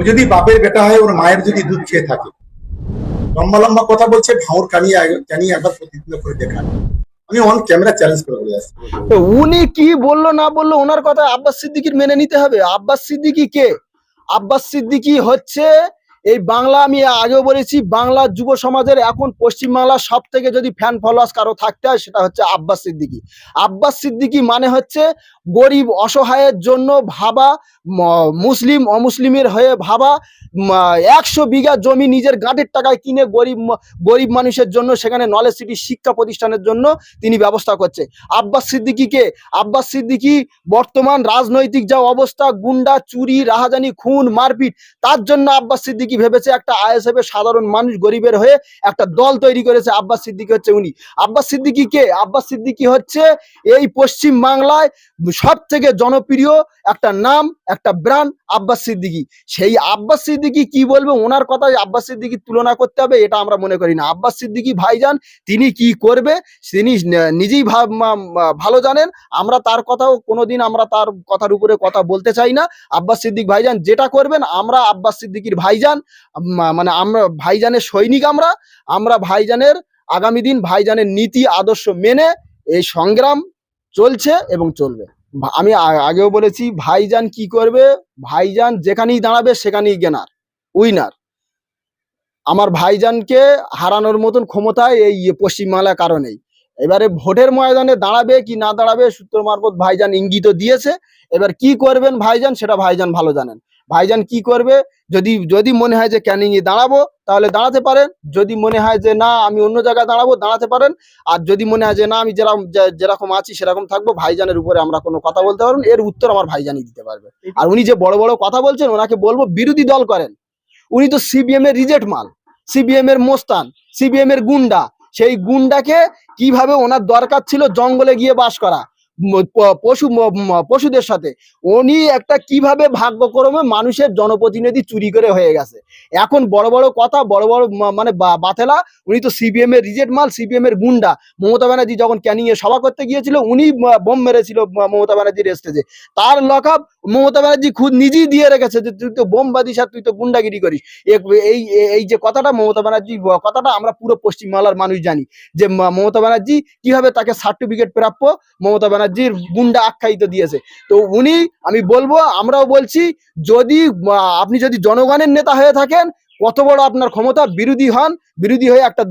ও যদি বাপের বেটা হয়, ওর মায়ের যদি দুধ খেয়ে থাকে। লম্বা লম্বা কথা বলছে ভাঁড় কানিয়ে জানিয়ে একবার প্রতিদিন করে দেখান আমি অন ক্যামেরা চ্যালেঞ্জ করে বলে আসছি। উনি কি বলল, না বলল, ওনার কথা আব্বাস সিদ্দিকির মেনে নিতে হবে। আব্বাস সিদ্দিকি কে? আব্বাস সিদ্দিকি হচ্ছে এই বাংলা আমি আগেও বলেছি, বাংলা যুব সমাজের এখন পশ্চিমবাংলার সব থেকে যদি ফ্যান ফলোয়ার্স কারও থাকতে হয় সেটা হচ্ছে আব্বাস সিদ্দিকি। আব্বাস সিদ্দিকি মানে হচ্ছে গরিব অসহায়ের জন্য ভাবা মুসলিম অমুসলিমের হয়ে ভাবা একশো বিঘা জমি নিজের গাঁটের টাকায় কিনে গরিব গরিব মানুষের জন্য সেখানে নলেজ সিটি শিক্ষা প্রতিষ্ঠানের জন্য তিনি ব্যবস্থা করছে। আব্বাস সিদ্দিকিকে, আব্বাস সিদ্দিকি বর্তমান রাজনৈতিক যা অবস্থা, গুন্ডা, চুরি, রাহাজানি, খুন, মারপিট, তার জন্য আব্বাস সিদ্দিকি ভেবেছে? একটা আইএসএফ এর সাধারণ মানুষ গরিবের হয়ে একটা দল তৈরি করেছে, আব্বাস সিদ্দিকি হচ্ছে উনি। আব্বাস সিদ্দিকি কে? আব্বাস সিদ্দিকি হচ্ছে এই পশ্চিম বাংলায় সব থেকে জনপ্রিয় একটা নাম একটা ব্র্যান্ড আব্বাস সিদ্দিকি। সেই আব্বাস সিদ্দিকি কি বলবে? ওনার কথায় আব্বাস সিদ্দিকি তুলনা করতে হবে, এটা আমরা মনে করি না। আব্বাস সিদ্দিকি ভাইজান, তিনি কি করবে? তিনি নিজেই ভালো জানেন। আমরা তার কথাও কোনোদিন আমরা তার কথার উপরে কথা বলতে চাই না। আব্বাস সিদ্দিক ভাইজান যেটা করবেন, আমরা আব্বাস সিদ্দিকির ভাইজান মানে আমরা ভাইজানের সৈনিক আমরা আমরা ভাইজানের, আগামী দিন ভাইজানের নীতি, আদর্শ মেনে এই সংগ্রাম চলছে এবং চলবে। আমি আগেও বলেছি, ভাইজান কি করবে? ভাইজান যেখানেই দাঁড়াবে, সেখানেই গেনার উইনার। আমার ভাইজানকে হারানোর মতন ক্ষমতায় এই পশ্চিমবাংলার কারণেই। এবারে ভোটের ময়দানে দাঁড়াবে কি না দাঁড়াবে সূত্র মারফত ভাইজান ইঙ্গিত দিয়েছে। এবার কি করবেন ভাইজান, সেটা ভাইজান ভালো জানেন। ভাইজান কি করবে? যদি যদি মনে হয় যে ক্যানিং এ দাঁড়াবো তাহলে দাঁড়াতে পারেন। যদি মনে হয় যে না আমি অন্য জায়গায় দাঁড়াবো দাঁড়াতে পারেন। আর যদি মনে হয় যে না আমি যেরকম যেরকম আছি সেরকম থাকব ভাইজানের উপরে আমরা কোনো কথা বলতে পারব না, এর উত্তর আমার ভাইজানই দিতে পারবে। আর উনি যে বড় বড় কথা বলছেন ওনাকে বলব বিরোধী দল করেন। উনি তো সিবিএম এর রিজেক্ট মাল সিবিএম এর মোস্তান সিবিএম এর গুন্ডা। সেই গুন্ডাকে কীভাবে ওনার দরকার ছিল জঙ্গলে গিয়ে বাস করা পশু পশুদের সাথে। উনি একটা কীভাবে ভাগ্যক্রমে মানুষের জনপ্রতিনিধি চুরি করে হয়ে গেছে। এখন বড় বড় কথা, বড় বড় মানে বা- বাতেলা উনি তো সিপিএম এর রিজেক্ট মাল, সিপিএম এর গুন্ডা। মমতা ব্যানার্জি যখন ক্যানিং এ সভা করতে গিয়েছিল, উনি বোম মেরেছিল মমতা ব্যানার্জির স্টেজে। তার লকআপ মমতা ব্যানার্জি খুদ নিজেই দিয়ে রেখেছে যে, তুই তো বোম বাদিস আর তুই তো গুন্ডাগিরি করিস। এই এই- যে কথাটা মমতা ব্যানার্জি কথাটা আমরা পুরো পশ্চিমবাংলার মানুষ জানি। যে মমতা ব্যানার্জি কীভাবে তাকে সার্টিফিকেট প্রাপ্য, মমতা ব্যানার্জির গুন্ডা আখ্যায়িত দিয়েছে। তো উনি, আমি বলব, আমরাও বলছি, যদি আপনি যদি জনগণের নেতা হয়ে থাকেন, কত বড় আপনার ক্ষমতা, বিরোধী হন, বিরোধী হয়ে একটা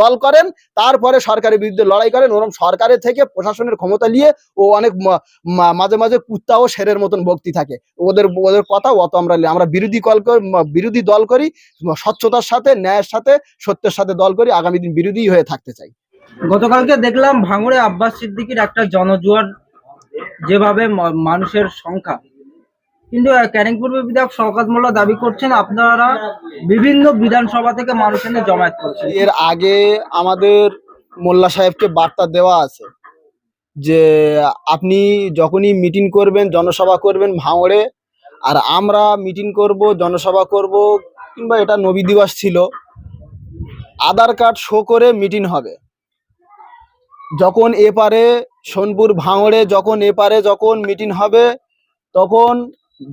দল করেন, তারপরে সরকারের বিরুদ্ধে লড়াই করেন ওরকম সরকারের থেকে প্রশাসনের ক্ষমতা নিয়ে ও অনেক মাঝে মাঝে কুত্তা ও শেরের মতন ভক্তি থাকে। ওদের ওদের কথা অত আমরা আমরা বিরোধী কল বিরোধী দল করি স্বচ্ছতার সাথে, ন্যায়ের সাথে, সত্যের সাথে দল করি, আগামী দিন বিরোধী হয়ে থাকতে চাই। গতকালকে দেখলাম ভাঙড়ে আব্বাস সিদ্দিকির একটা জনজোয়ার যেভাবে মানুষের সংখ্যা। কিন্তু ক্যানিং বিধায়ক শওকত মোল্লা দাবি করছেন, আপনারা বিভিন্ন বিধানসভা থেকে মানুষ এনে জমায়েত করছেন। এর আগে আমাদের মোল্লা সাহেবকে বার্তা দেওয়া আছে যে, আপনি যখনই মিটিং করবেন, জনসভা করবেন ভাঙড়ে, আর আমরা মিটিং করব, জনসভা করব, কিংবা এটা নবী দিবস ছিল, আধার কার্ড শো করে মিটিং হবে। যখন এপারে সোনপুর ভাঙড়ে যখন এপারে যখন মিটিং হবে, তখন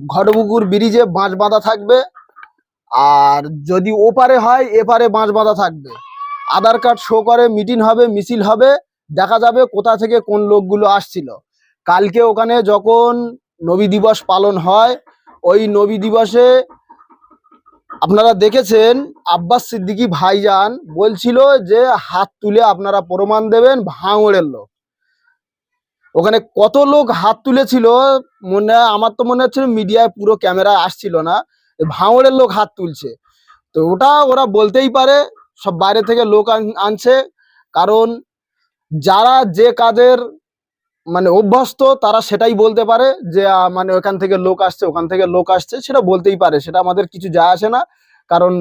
ঘটপুকুর ব্রিজে বাঁশ বাঁধা থাকবে। আর যদি ওপারে হয়, এপারে বাঁশ বাঁধা থাকবে। আধার কার্ড শো করে মিটিং হবে, মিছিল হবে, দেখা যাবে কোথা থেকে কোন লোকগুলো আসছিল। কালকে ওখানে যখন নবী দিবস পালন হয়, ওই নবী দিবসে আপনারা দেখেছেন আব্বাস সিদ্দিকী ভাইজান বলছিল যে হাত তুলে আপনারা প্রমাণ দেবেন ভাঙড়ের লোক। ওখানে কত লোক হাত তুলেছিল মনে আমার তো মনে হচ্ছে মিডিয়ায় পুরো ক্যামেরা আসছিল না ভাঙড়ের লোক হাত তুলছে। তো ওটা ওরা বলতেই পারে, সব বাইরে থেকে লোক আন- আনছে। কারণ যারা যে কাজের মানে অভ্যস্ত, তারা সেটাই বলতে পারে যে মানে ওখান থেকে লোক আসছে, ওখান থেকে লোক আসছে, সেটা বলতেই পারে। সেটা আমাদের কিছু যায় আসে না। কারণ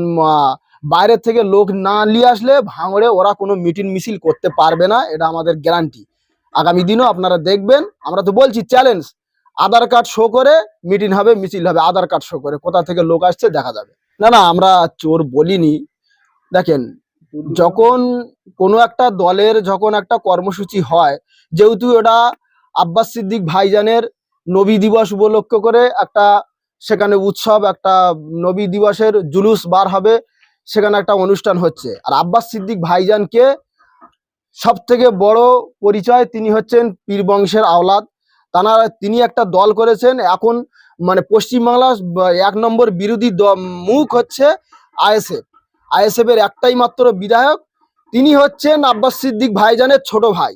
বাইরের থেকে লোক না নিয়ে আসলে ভাঙড়ে ওরা কোনো মিটিং মিছিল করতে পারবে না, এটা আমাদের গ্যারান্টি আগামী দিনও আপনারা দেখবেন, আমরা তো বলছি চ্যালেঞ্জ আধার কার্ড শো করে মিটিং হবে, মিছিল হবে, আধার কার্ড শো করে, কোথা থেকে লোক আসছে দেখা যাবে। না না, আমরা চোর বলিনি। দেখেন যখন কোনো একটা দলের যখন একটা কর্মসূচি হয়, যেহেতু এটা আব্বাস সিদ্দিক ভাইজানের নবী দিবস উপলক্ষ করে একটা সেখানে উৎসব, একটা নবী দিবসের জুলুস বার হবে, সেখানে একটা অনুষ্ঠান হচ্ছে। আর আব্বাস সিদ্দিক ভাইজানকে সব থেকে বড় পরিচয় তিনি হচ্ছেন পীর বংশের আওলাদ। তারা তিনি একটা দল করেছেন, এখন মানে পশ্চিমবাংলার এক নম্বর বিরোধী মুখ হচ্ছে আইএসএফ। আইএসএফ এর একটাই মাত্র বিধায়ক, তিনি হচ্ছেন আব্বাস সিদ্দিক ভাইজানের ছোট ভাই।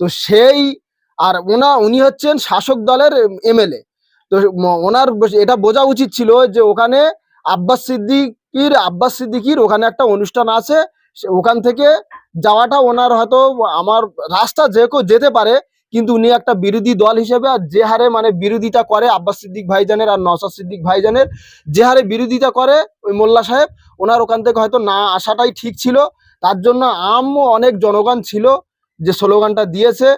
তো সেই, আর ওনা, উনি হচ্ছেন শাসক দলের এমএলএ তো ওনার এটা বোঝা উচিত ছিল যে ওখানে আব্বাস সিদ্দিকির আব্বাস সিদ্দিকির ওখানে একটা অনুষ্ঠান আছে ওখান থেকে যাওয়াটা ওনার হয়তো আমার রাস্তা যে কেউ যেতে পারে কিন্তু উনি একটা বিরোধী দল হিসেবে আর যে হারে মানে বিরোধিতা করে আব্বাস সিদ্দিক ভাইজানের আর নসাদ সিদ্দিক ভাইজানের, যে হারে বিরোধিতা করে ওই মোল্লা সাহেব, ওনার ওখান থেকে হয়তো না আসাটাই ঠিক ছিল। তার জন্য আমও অনেক জনগণ ছিল যে স্লোগানটা দিয়েছে।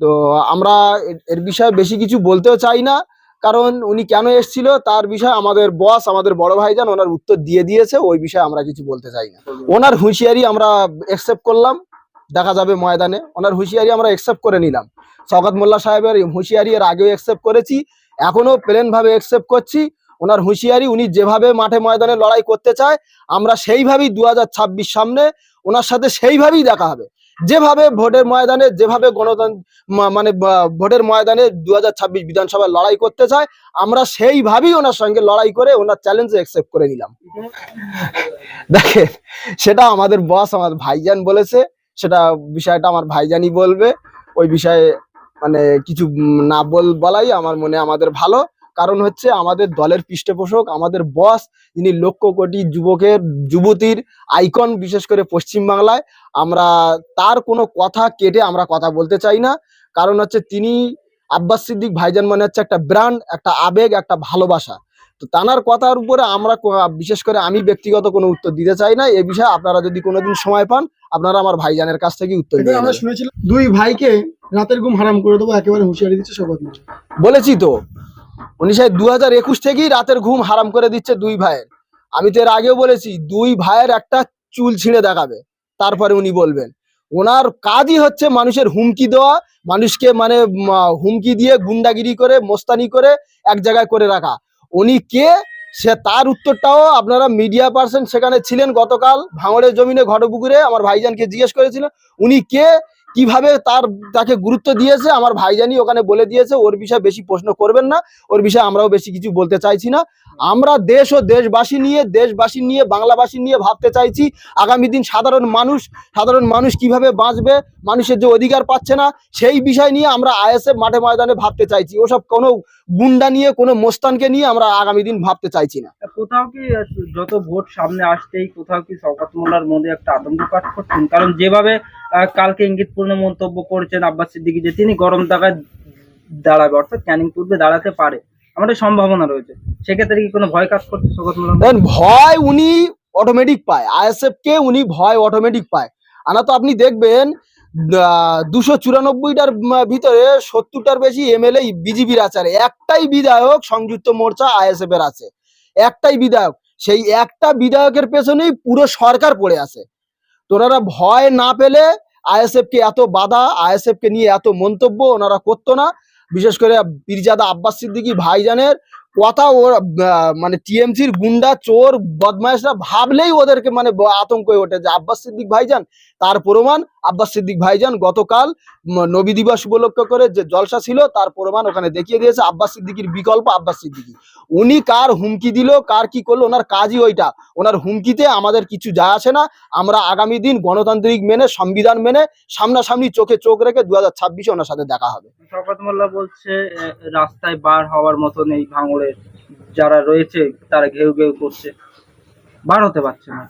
তো আমরা এর- বিষয়ে বেশি কিছু বলতেও চাই না। কারণ উনি কেন এসেছিল তার বিষয়ে আমাদের বস, আমাদের বড় ভাইজান ওনার উত্তর দিয়ে দিয়েছে, ওই বিষয়ে আমরা কিছু বলতে চাই না। ওনার হুঁশিয়ারি আমরা একসেপ্ট করলাম। দেখা যাবে ময়দানে। ওনার হুঁশিয়ারি আমরা একসেপ্ট করে নিলাম। শওকত মোল্লা সাহেবের হুঁশিয়ারি এর আগেও একসেপ্ট করেছি এখনও প্লেন ভাবে একসেপ্ট করছি। ওনার হুঁশিয়ারি, উনি যেভাবে মাঠে ময়দানে লড়াই করতে চায়, আমরা সেইভাবেই দু ছাব্বিশ সামনে ওনার সাথে সেইভাবেই দেখা হবে। যেভাবে ভোটের ময়দানে, যেভাবে গণতন্ত্র মানে ভোটের ময়দানে দু ছাব্বিশ বিধানসভায় লড়াই করতে চায়, আমরা সেইভাবেই ওনার সঙ্গে লড়াই করে ওনার চ্যালেঞ্জ একসেপ্ট করে নিলাম। দেখেন, সেটা আমাদের বস আমার ভাইজান বলেছে, সেটা বিষয়টা আমার ভাইজানই বলবে, ওই বিষয়ে মানে কিছু না বল, বলাই আমার মনে আমাদের ভালো। কারণ হচ্ছে আমাদের দলের পৃষ্ঠপোষক, আমাদের বস যিনি লক্ষ কোটি যুবকের, যুবতীর আইকন বিশেষ করে পশ্চিমবাংলায়, আমরা তার কোনো কথা কেটে আমরা কথা বলতে চাই না। কারণ হচ্ছে তিনি আব্বাস সিদ্দিক ভাইজান মনে হচ্ছে একটা ব্র্যান্ড একটা আবেগ, একটা ভালোবাসা। তো তানার কথার উপরে আমরা বিশেষ করে আমি ব্যক্তিগত কোনো উত্তর দিতে চাই না। এ বিষয়ে আপনারা যদি কোনোদিন সময় পান আপনারা আমার ভাইজানের কাছ থেকে উত্তর আমরা শুনেছিলাম দুই ভাইকে রাতের ঘুম হারাম করে দেবো একেবারে হুঁশিয়ারি দিচ্ছে শপথ বলেছি তো। উনি সাহেব দু হাজার একুশ থেকেই রাতের ঘুম হারাম করে দিচ্ছে দুই ভাইয়ের। আমি তো এর আগেও বলেছি দুই ভাইয়ের একটা চুল ছিঁড়ে দেখাবে। তারপরে উনি বলবেন ওনার কাজই হচ্ছে মানুষের হুমকি দেওয়া মানুষকে মানে হুমকি দিয়ে গুন্ডাগিরি করে মোস্তানি করে এক জায়গায় করে রাখা। উনি কে? সে তার উত্তরটাও আপনারা মিডিয়া পার্সন সেখানে ছিলেন গতকাল, ভাঙড়ের জমিনে, ঘটপুকুরে। আমার ভাইজানকে জিজ্ঞেস করেছিল উনি কে? কীভাবে তার তাকে গুরুত্ব দিয়েছে? আমার ভাইজানি ওখানে বলে দিয়েছে, ওর বিষয়ে বেশি প্রশ্ন করবেন না, ওর বিষয়ে আমরাও বেশি কিছু বলতে চাইছি না। আমরা দেশ ও দেশবাসী নিয়ে দেশবাসী নিয়ে, বাংলাবাসী নিয়ে ভাবতে চাইছি, আগামী দিন সাধারণ মানুষ সাধারণ মানুষ কীভাবে বাঁচবে, মানুষের যে অধিকার পাচ্ছে না, সেই বিষয় নিয়ে আমরা আইএসএফ মাঠে ময়দানে ভাবতে চাইছি। ওসব কোনো গুন্ডা নিয়ে কোনো মোস্তানকে নিয়ে আমরা আগামী দিন ভাবতে চাইছি না। কোথাও কি যত ভোট সামনে আসতেই কোথাও কি শওকত মোল্লার মধ্যে একটা আতঙ্ক কাজ করছেন? কারণ যেভাবে কালকে ইঙ্গিতপূর্ণ মন্তব্য করেছেন আব্বাস সিদ্দিকী যে তিনি গরম টাকায় দাঁড়াবে অর্থাৎ ক্যানিং পূর্বে দাঁড়াতে পারে। আমাদের সম্ভাবনা রয়েছে। সেক্ষেত্রে কি কোনো ভয় কাজ করছে শওকত মোল্লার দেন ভয় উনি অটোমেটিক পায়। আইএসএফ কে উনি ভয় অটোমেটিক পায়। আনা তো আপনি দেখবেন দুশো চুরানব্বইটার ভিতরে সত্তরটার বেশি এমএলএ বিজেপির আছে আর একটাই বিধায়ক সংযুক্ত মোর্চা আইএসএফ এর আছে। একটাই বিধায়ক। সেই একটা বিধায়কের পেছনেই পুরো সরকার পড়ে আছে। তো ওনারা ভয় না পেলে আইএসএফ কে এত বাধা আইএসএফ কে নিয়ে এত মন্তব্য ওনারা করতো না। বিশেষ করে পীরজাদা আব্বাস সিদ্দিকী ভাইজানের কথা ওর মানে টিএমসির গুন্ডা, চোর বদমাইশরা ভাবলেই ওদেরকে মানে আতঙ্ক হয়ে ওঠে যে আব্বাস সিদ্দিক ভাইজান, তার প্রমাণ, আব্বাস সিদ্দিক ভাইজান গতকাল নবী দিবস উপলক্ষ করে যে জলসা ছিল, তার প্রমাণ ওখানে দেখিয়ে দিয়েছে আব্বাস সিদ্দিকির বিকল্প আব্বাস সিদ্দিকি। উনি কার হুমকি দিল, কার কি করল, ওনার কাজই ওইটা। ওনার হুমকিতে আমাদের কিছু যায় আসে না। আমরা আগামী দিন গণতান্ত্রিক মেনে, সংবিধান মেনে সামনাসামনি চোখে চোখ রেখে দু হাজার ছাব্বিশে ওনার সাথে দেখা হবে। মোল্লা বলছে রাস্তায় বার হওয়ার মতো নেই ভাঙড়ে যারা রয়েছে, তারা ঘেউ ঘেউ করছে। বার হতে পারছে না।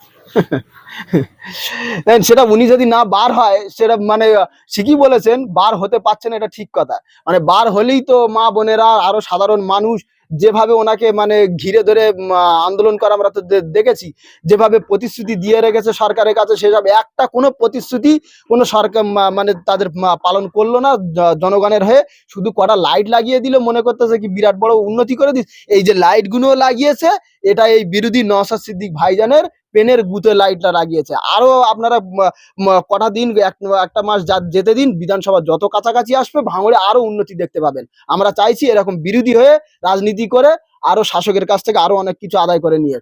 সেটা উনি যদি না বার হয়, সেটা মানে ঠিকই বলেছেন, বার হতে পারছেন এটা ঠিক কথা। মানে বার হলেই তো মা বোনেরা আরও সাধারণ মানুষ যেভাবে ওনাকে মানে ঘিরে ধরে আন্দোলন করা আমরা তো দেখেছি, যেভাবে প্রতিশ্রুতি দিয়ে রেখেছে সরকারের কাছে, সেসব একটা কোনো প্রতিশ্রুতি কোনো সরকার মানে তাদের পালন করল না। জনগণের হয়ে শুধু কটা লাইট লাগিয়ে দিল, মনে করতেছে কি বিরাট বড় উন্নতি করে দিস এই যে লাইটগুলো লাগিয়েছে এটা এই বিরোধী নওশাদ সিদ্দিক ভাইজানের পেনের গুতে লাইটটা লাগিয়েছে। আরও আপনারা কটা দিন, এক- একটা মাস যেতে দিন, বিধানসভা যত কাছাকাছি আসবে, ভাঙড়ে আরও উন্নতি দেখতে পাবেন। আমরা চাইছি এরকম বিরোধী হয়ে রাজনীতি করে আরও শাসকের কাছ থেকে আরও অনেক কিছু আদায় করে নিয়ে।